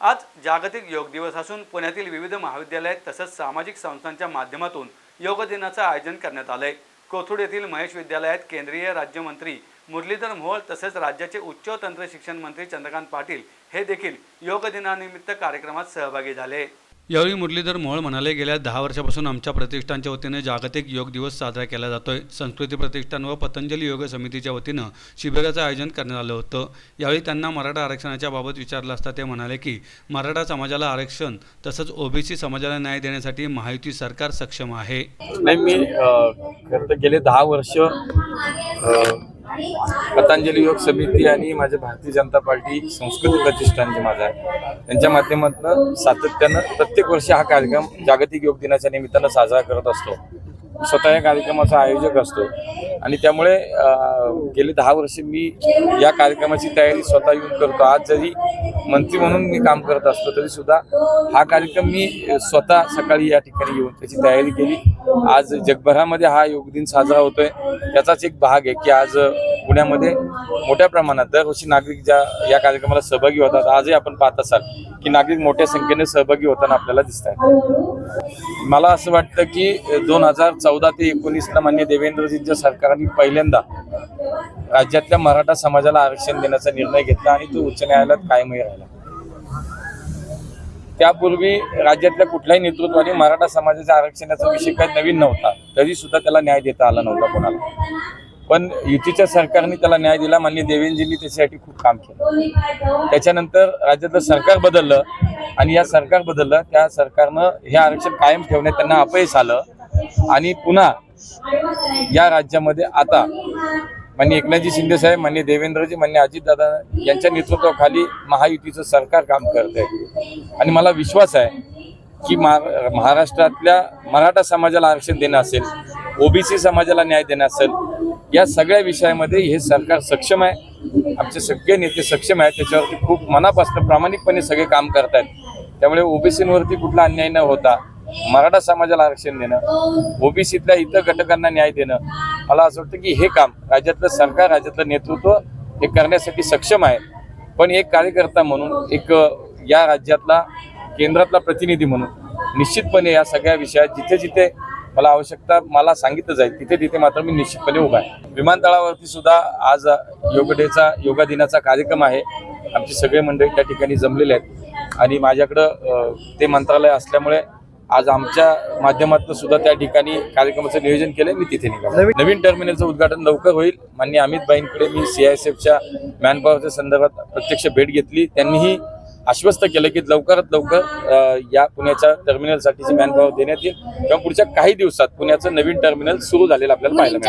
आज जागतिक योग दिवस असून पुण्यातील विविध महाविद्यालयात तसंच सामाजिक संस्थांच्या माध्यमातून योग दिनाचं आयोजन करण्यात आलंय. कोथरूड येथील महेश विद्यालयात केंद्रीय राज्यमंत्री मुरलीधर मोहोळ तसेच राज्याचे उच्च तंत्र शिक्षण मंत्री चंद्रकांत पाटील हे देखील योग दिनानिमित्त कार्यक्रमात सहभागी झाले. यावेळी मुरलीधर मोहोळ म्हणाले गेल्या दहा वर्षापासून आमच्या प्रतिष्ठानच्या वतीने जागतिक योग दिवस साजरा केला जातोय. संस्कृती प्रतिष्ठान व पतंजली योग समितीच्या वतीनं शिबिराचं आयोजन करण्यात आलं होतं. यावेळी त्यांना मराठा आरक्षणाच्या बाबत विचारलं असता ते म्हणाले की मराठा समाजाला आरक्षण तसंच ओबीसी समाजाला न्याय देण्यासाठी महायुती सरकार सक्षम आहे. नाही मी गेले दहा वर्ष पतंजली योग समिती आणि माझे भारतीय जनता पार्टी संस्कृती प्रतिष्ठान जे माझं आहे. त्यांच्या माध्यमातून सातत्यानं प्रत्येक वर्षी हा कार्यक्रम जागतिक योग दिनाच्या निमित्तानं साजरा करत असतो. स्वतः या कार्यक्रमाचा आयोजक असतो. आणि त्यामुळे गेले दहा वर्ष मी या कार्यक्रमाची तयारी स्वतः येऊन करतो. आज जरी मंत्री म्हणून मी काम करत असतो तरी सुद्धा हा कार्यक्रम मी स्वतः सकाळी या ठिकाणी येऊन त्याची तयारी केली. आज जगभरामध्ये हा योग दिन साजरा होतोय. त्याचाच एक भाग आहे की आज पुण्यामध्ये मोठ्या प्रमाणात दरवर्षी नागरिक ज्या या कार्यक्रमाला सहभागी होतात आजही आपण पाहत असाल की नागरिक मोठ्या संख्येने सहभागी होताना आपल्याला दिसत आहेत मला असं वाटतं की दोन हजार चौदा ते एकोणीसला मान्य देवेंद्रजींच्या सरकारने पहिल्यांदा राज्यातल्या मराठा समाजाला आरक्षण देण्याचा निर्णय घेतला आणि तो उच्च न्यायालयात कायमही राहिला. त्यापूर्वी राज्यातल्या कुठल्याही नेतृत्वाने मराठा समाजाच्या आरक्षणाचा विषय काही नवीन नव्हता. तरी सुद्धा त्याला न्याय देता आला नव्हता कोणाला. पण युतीच्या सरकारने त्याला न्याय दिला. मान्य देवेंद्रजींनी त्याच्यासाठी खूप काम केलं. त्याच्यानंतर राज्यातलं सरकार बदललं आणि या सरकार बदललं त्या सरकारनं हे आरक्षण कायम ठेवण्यात त्यांना अपयश आलं. आणि पुन्हा या राज्यामध्ये आता मान्य एकनाथजी शिंदे साहेब मान्य देवेंद्रजी मान्य अजितदादा यांच्या नेतृत्वाखाली महायुतीचं सरकार काम करत आहे. आणि मला विश्वास आहे की महा महाराष्ट्रातल्या मराठा समाजाला आरक्षण देणं असेल ओबीसी समाजाला न्याय देणं असेल या सगळ्या विषयामध्ये हे सरकार सक्षम आहे. आमचे सगळे नेते सक्षम आहेत. त्याच्यावरती खूप मनापासून प्रामाणिकपणे सगळे काम करत आहेत त्यामुळे ओबीसींवरती कुठला अन्याय न होता मराठा समाजाला आरक्षण देणं ओबीसीतल्या इतर घटकांना न्याय देणं मला असं वाटतं की हे काम राज्यातलं सरकार राज्यातलं नेतृत्व हे करण्यासाठी सक्षम आहे. पण एक कार्यकर्ता म्हणून एक या राज्यातला केंद्रातला प्रतिनिधी म्हणून निश्चितपणे या सगळ्या विषयात जिथे जिथे मला आवश्यकता मला सांगितलं जाईल. तिथे तिथे मात्र मी निश्चितपणे उभा आहे. विमानतळावरती सुद्धा आज योग डेचा योगा दिनाचा कार्यक्रम आहे. आमची सगळे मंडळी त्या ठिकाणी जमलेले आहेत. आणि माझ्याकडं ते मंत्रालय असल्यामुळे आज आमच्या माध्यमातून सुद्धा त्या ठिकाणी कार्यक्रमाचं नियोजन केलंय मी तिथे निघालो. नवीन टर्मिनलचं उद्घाटन लवकर होईल. मान्य अमित बाईंकडे मी सीआयएसएफच्या मॅनपॉवरच्या संदर्भात प्रत्यक्ष भेट घेतली. त्यांनीही आश्वस्त केलं की लवकरात लवकर या पुण्याच्या टर्मिनलसाठीची मॅनपॉवर देण्यात येईल. किंवा पुढच्या काही दिवसात पुण्याचं नवीन टर्मिनल सुरू झालेलं आपल्याला पाहायला मिळेल.